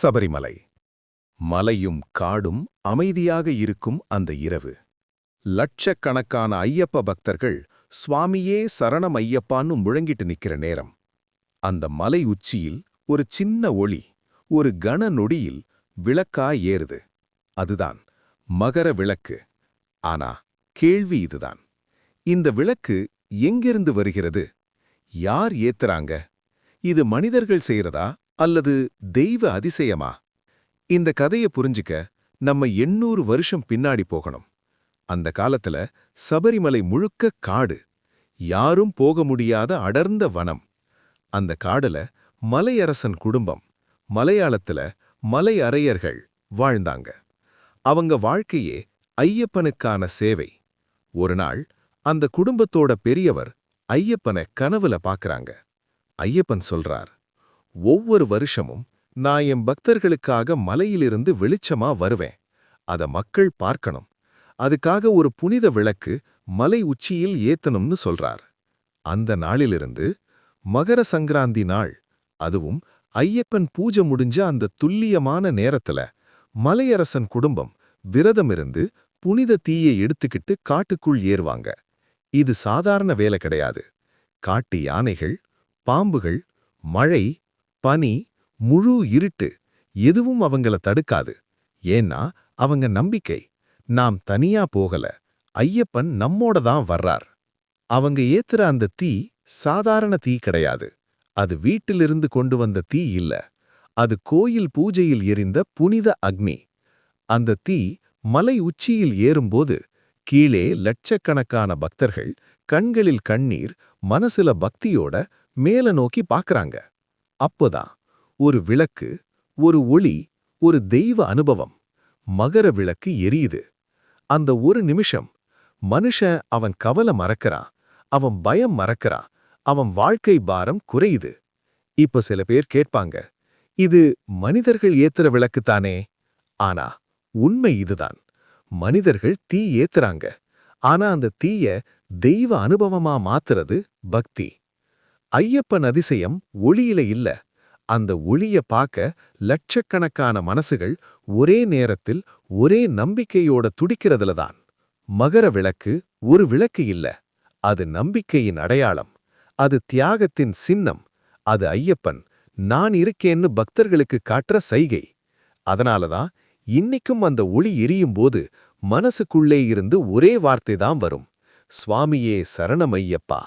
சபரிமலை. மலையும் காடும் அமைதியாக இருக்கும் அந்த இரவு. லட்சக்கணக்கான ஐயப்ப பக்தர்கள் சுவாமியே சரணம் ஐயப்பான்னு முழங்கிட்டு நிக்கிற நேரம். அந்த மலை உச்சியில் ஒரு சின்ன ஒளி ஒரு கன நொடியில் விளக்கா ஏறுது. அதுதான் மகர விளக்கு. ஆனா கேள்வி இதுதான். இந்த விளக்கு எங்கிருந்து வருகிறது? யார் ஏத்துறாங்க? இது மனிதர்கள் செய்யறதா அல்லது தெய்வ அதிசயமா? இந்த கதையை புரிஞ்சுக்க நம்ம எண்ணூறு வருஷம் பின்னாடி போகணும். அந்த காலத்துல சபரிமலை முழுக்க காடு யாரும் போக முடியாத அடர்ந்த வனம். அந்த காடுல மலையரசன் குடும்பம் மலையாளத்துல மலை அறையர்கள் வாழ்ந்தாங்க. அவங்க வாழ்க்கையே ஐயப்பனுக்கான சேவை. ஒரு நாள் அந்த குடும்பத்தோட பெரியவர் ஐயப்பனை கனவுல பாக்குறாங்க. ஐயப்பன் சொல்றார் ஒவ்வொரு வருஷமும் நான் என் பக்தர்களுக்காக மலையிலிருந்து வெளிச்சமா வருவேன். அத மக்கள் பார்க்கணும். அதுக்காக ஒரு புனித விளக்கு மலை உச்சியில் ஏத்தணும்னு சொல்றார். அந்த நாளிலிருந்து மகர சங்கராந்தி நாள் அதுவும் ஐயப்பன் பூஜை முடிஞ்ச அந்த துல்லியமான நேரத்துல மலையரசன் குடும்பம் விரதமிருந்து புனித தீயை எடுத்துக்கிட்டு காட்டுக்குள் ஏறுவாங்க. இது சாதாரண வேலை கிடையாது. காட்டு யானைகள் பாம்புகள் மழை பனி முழு இருட்டு எதுவும் அவங்கள தடுக்காது. ஏன்னா அவங்க நம்பிக்கை. நாம் தனியா போகல. ஐயப்பன் நம்மோட தான் வர்றார். அவங்க ஏத்துற அந்த தீ சாதாரண தீ கிடையாது. அது வீட்டிலிருந்து கொண்டு வந்த தீ இல்ல. அது கோயில் பூஜையில் எரிந்த புனித அக்னி. அந்த தீ மலை உச்சியில் ஏறும்போது கீழே லட்சக்கணக்கான பக்தர்கள் கண்களில் கண்ணீர் மனசுல பக்தியோட மேல நோக்கி பாக்குறாங்க. அப்போதான் ஒரு விளக்கு ஒரு ஒளி ஒரு தெய்வ அனுபவம் மகர விளக்கு எரியுது. அந்த ஒரு நிமிஷம் மனுஷன் அவன் கவலை மறக்கறான் அவன் பயம் மறக்கறான் அவன் வாழ்க்கை பாரம் குறையுது. இப்ப சில பேர் கேட்பாங்க இது மனிதர்கள் ஏத்துற விளக்குத்தானே ஆனா உண்மை இதுதான். மனிதர்கள் தீ ஏத்துறாங்க. ஆனா அந்த தீய தெய்வ அனுபவமா மாத்துறது பக்தி. ஐயப்பன் அதிசயம் ஒளியில இல்ல. அந்த ஒளிய பார்க்க லட்சக்கணக்கான மனசுகள் ஒரே நேரத்தில் ஒரே நம்பிக்கையோட துடிக்கிறதுல தான். மகர விளக்கு ஒரு விளக்கு இல்ல. அது நம்பிக்கையின் அடையாளம். அது தியாகத்தின் சின்னம். அது ஐயப்பன் நான் இருக்கேன்னு பக்தர்களுக்கு காட்டுற சைகை. அதனாலதான் இன்னைக்கும் அந்த ஒளி எரியும் போது மனசுக்குள்ளே இருந்து ஒரே வார்த்தை தான் வரும். சுவாமியே சரணமையப்பா.